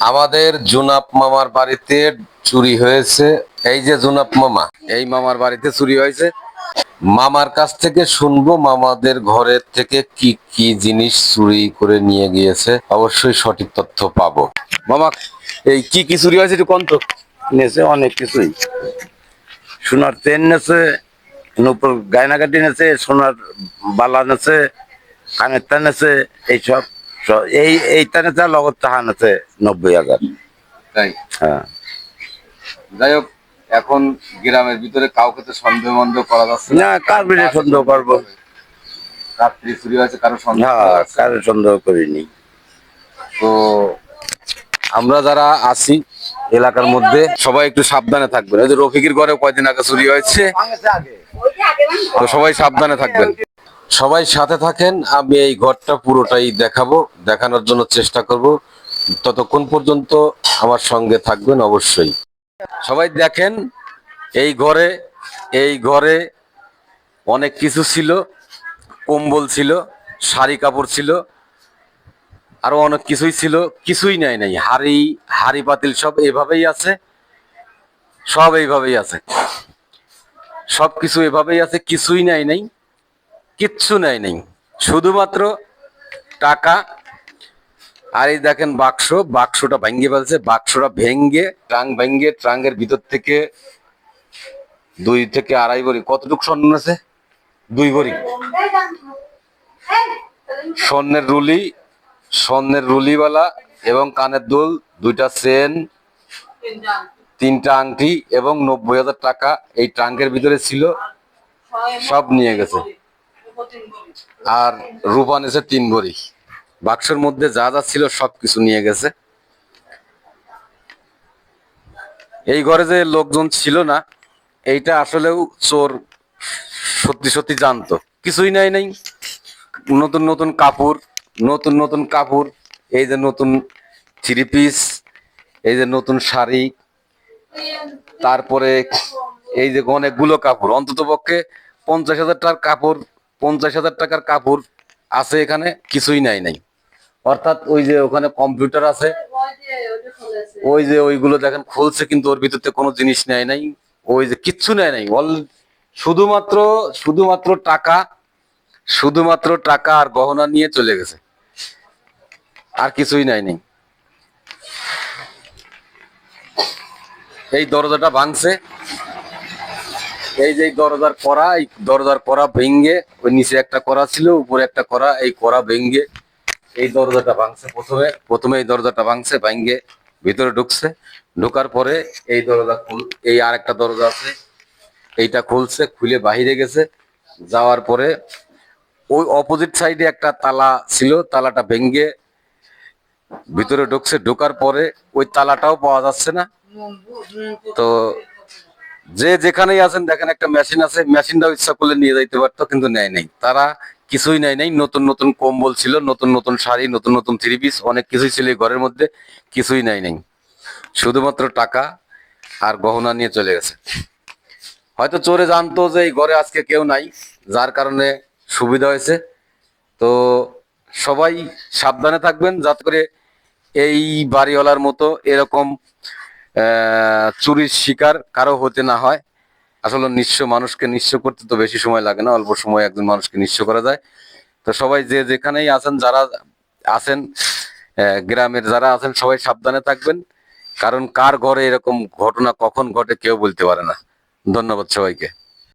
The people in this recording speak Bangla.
আমাদের জুনাপ মামার বাড়িতে চুরি হয়েছে। এই যে জুনাপ মামা, এই মামার বাড়িতে চুরি হয়েছে। মামার কাছ থেকে শুনব মামাদের ঘরের থেকে কি কি জিনিস চুরি করে নিয়ে গিয়েছে। অবশ্যই সঠিক তথ্য পাবো। মামা, এই কি কি চুরি হয়েছে একটু কন্ত নেছে অনেক কিছুই। সোনার চেন নেছে নূপুর গায়নাগাটি নেছে সোনার বালা নেছে কানের তা নেছে এইসব। এই এইটা নেছে আর লগত তাহা নেছে নব্বই হাজার। তাই? হ্যাঁ। যাই হোক এখন গ্রামের ভিতরে কাউকে তো সন্দেহ মন্দেহ করা যাচ্ছে না। কার বিরে সন্দেহ করব? রাত্রি চুরি হয়েছে কারও সন্দেহ। কারও সন্দেহ করিনি। তো আমরা যারা আছি এলাকার মধ্যে সবাই একটু সাবধানে থাকবেন। ওই যে রফিকের ঘরে কয়দিন আগে চুরি হয়েছে? তো সবাই সাবধানে থাকবেন। সবাই সাথে থাকেন, আমি এই ঘরটা পুরোটাই দেখাবো, দেখানোর জন্য চেষ্টা করব। ততক্ষণ পর্যন্ত আমার সঙ্গে থাকবেন অবশ্যই। সবাই দেখেন, এই ঘরে এই ঘরে অনেক কিছু ছিল, কম্বল ছিল, শাড়ি কাপড় ছিল, আরও অনেক কিছুই ছিল, কিছুই নাই নাই। হাড়ি হাড়ি পাতিল সব এভাবেই আছে, সব এইভাবেই আছে। সব কিছু এভাবেই আছে, কিছুই নাই নাই। কিচ্ছু নাই নাই। শুধুমাত্র টাকা। আর এই দেখেন বাক্স, বাক্সটা ভেঙ্গে ফেলছে, বাক্সটা ভেঙ্গে ট্রাং ভেঙ্গে ট্রাঙ্গের ভিতর থেকে দুই থেকে আড়াই ভরি। কতটুকু স্বর্ণ আছে? দুই ভরি। স্বর্ণের রুলি, স্বর্ণের রুলিওয়ালা এবং কানের দুল, দুইটা চেন তিনটা আংটি এবং নব্বই হাজার টাকা এই ট্রাঙ্কের ভিতরে ছিল, সব নিয়ে গেছে। আর রূপা নিয়েছে তিন ভরি। বাক্সের মধ্যে যা যা ছিল সব কিছু নিয়ে গেছে। এই ঘরে যে লোকজন ছিল না, এইটা আসলেও চোর সত্যি সত্যি জানতো। কিছুই নাই নাই। নতুন নতুন কাপড়, নতুন নতুন কাপড়, এই যে নতুন থ্রি পিস এই যে নতুন শাড়ি, তারপরে এই যে অনেকগুলো কাপড় অন্তত পক্ষে পঞ্চাশ হাজার টাকার কাপড় পঞ্চাশ হাজার টাকার কাপড় আছে এখানে, কিছুই নাই নাই। অর্থাৎ ওই যে ওখানে কম্পিউটার আছে, ওই যে ওইগুলো দেখেন, খুলছে কিন্তু ওর ভিতরতে কোনো জিনিস নেয় নাই, ওই যে কিচ্ছু নেয় নাই। অল শুধুমাত্র শুধুমাত্র টাকা শুধুমাত্র টাকা আর গহনা নিয়ে চলে গেছে। আর কিছুই নাই নেই। এই দরজাটা ভাঙছে। এই যে দরজার করা এই দরজার করা ভেঙ্গে ওই নিচে একটা করা ছিল, উপরে একটা করা এই করা ভেঙ্গে এই দরজাটা ভাঙছে প্রথমে। প্রথমে এই দরজাটা ভাঙছে ভাঙ্গে ভিতরে ঢুকছে। ঢোকার পরে এই দরজা খুল, এই আর একটা দরজা আছে, এইটা খুলছে, খুলে বাহিরে গেছে। যাওয়ার পরে ওই অপোজিট সাইডে একটা তালা ছিল, তালাটা ভেঙ্গে ভিতরে ঢুকছে। ঢোকার পরে ওই তালাটাও পাওয়া যাচ্ছে না। তো যে যেখানেই আছেন, দেখেন একটা মেশিন আছে, মেশিনটাও ইচ্ছা করলে নিয়ে যাইতে পারতো, কিন্তু নেয় নাই। তারা কিছুই নেয় নাই, নতুন নতুন কম্বল ছিল, নতুন নতুন শাড়ি, নতুন নতুন থ্রি পিস অনেক কিছুই ছিল ঘরের মধ্যে, কিছুই নেয় নাই। শুধুমাত্র টাকা আর গহনা নিয়ে চলে গেছে। হয়তো চোরে জানতো যে এই ঘরে আজকে কেউ নাই, যার কারণে সুবিধা হয়েছে। তো সবাই সাবধানে থাকবেন, যাতে করে এই বাড়িওয়ালার মতো এরকম চুরির শিকার কারও হতে না হয়। আসলে নিঃস্ব মানুষকে নিঃস্ব করতে তো বেশি সময় লাগে না, অল্প সময় একজন মানুষকে নিঃস্ব করা যায়। তো সবাই যে যেখানেই আছেন, যারা আছেন গ্রামের যারা আছেন, সবাই সাবধানে থাকবেন। কারণ কার ঘরে এরকম ঘটনা কখন ঘটে কেউ বলতে পারে না। ধন্যবাদ সবাইকে।